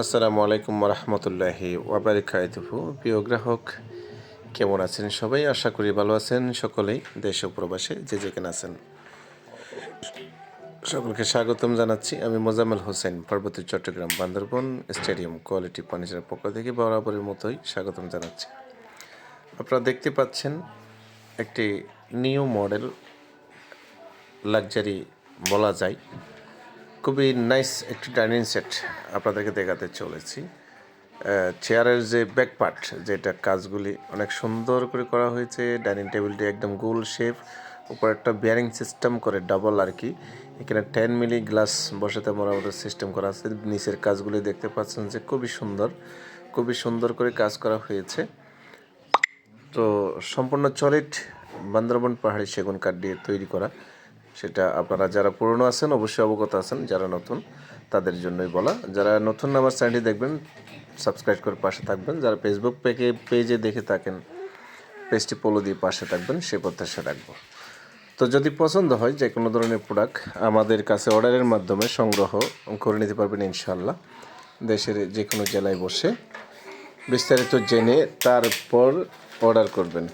আসসালামু আলাইকুম রহমতুল্লাহি ওয়াবারিকাতুহু। প্রিয় গ্রাহক, কেমন আছেন সবাই? আশা করি ভালো আছেন সকলেই, দেশ প্রবাসে যে যেখানে আছেন। সকলকে স্বাগতম জানাচ্ছি আমি মোজাম্মেল হোসেন পার্বতী চট্টগ্রাম বান্দরবন স্টেডিয়াম কোয়ালিটি ফার্নিচারের পক্ষ থেকে বরাবরের মতোই স্বাগতম জানাচ্ছি। আপনারা দেখতে পাচ্ছেন একটি নিউ মডেল, লাক্সারি বলা যায়। খুবই নাইস একটি ডাইনিং সেট আপনাদেরকে দেখাতে চলেছি। চেয়ারের যে ব্যাক পার্ট যেটা কাজগুলি অনেক সুন্দর করে করা হয়েছে ডাইনিং টেবিলটি একদম গোল শেপ উপর একটা বিয়ারিং সিস্টেম করে ডাবল আর কি। এখানে টেন মিলি গ্লাস বসাতে মরামতের সিস্টেম করা আছে। নিচের কাজগুলি দেখতে পাচ্ছেন যে খুবই সুন্দর খুবই সুন্দর করে কাজ করা হয়েছে। তো সম্পূর্ণ চলিট বান্দরবন পাহাড়ি সেগুন কাঠ দিয়ে তৈরি করা। সেটা আপনারা যারা পুরনো আছেন, অবশ্যই অবগত আছেন, যারা নতুন, তাদের জন্যই বলা। যারা নতুন আমার চ্যানেলটি দেখবেন, সাবস্ক্রাইব করে পাশে থাকবেন। যারা ফেসবুক পেকে পেজে দেখে থাকেন পেজটি পোলো দিয়ে পাশে থাকবেন, সে প্রত্যাশা রাখব। তো যদি পছন্দ হয় যে কোনো ধরনের প্রোডাক্ট আমাদের কাছে অর্ডারের মাধ্যমে সংগ্রহ করে নিতে পারবেন ইনশাল্লাহ দেশের যে কোনো জেলায় বসে বিস্তারিত জেনে তারপর অর্ডার করবেন।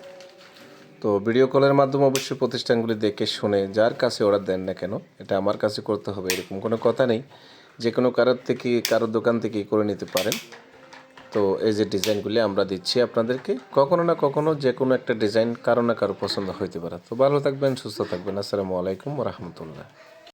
তো ভিডিও কলের মাধ্যমে অবশ্যই প্রতিষ্ঠানগুলি দেখে শুনে যার কাছে অর্ডার দেন না কেন, এটা আমার কাছে করতে হবে, এরকম কোনো কথা নেই। যে কোনো কারোর থেকে, কারোর দোকান থেকে করে নিতে পারেন। তো এই যে ডিজাইনগুলি আমরা দিচ্ছি আপনাদেরকে, কখনো না কখনো যে কোনো একটা ডিজাইন কারও না কারও পছন্দ হইতে পারে। তো ভালো থাকবেন, সুস্থ থাকবেন। আসসালামু আলাইকুম রহমতুল্লাহ।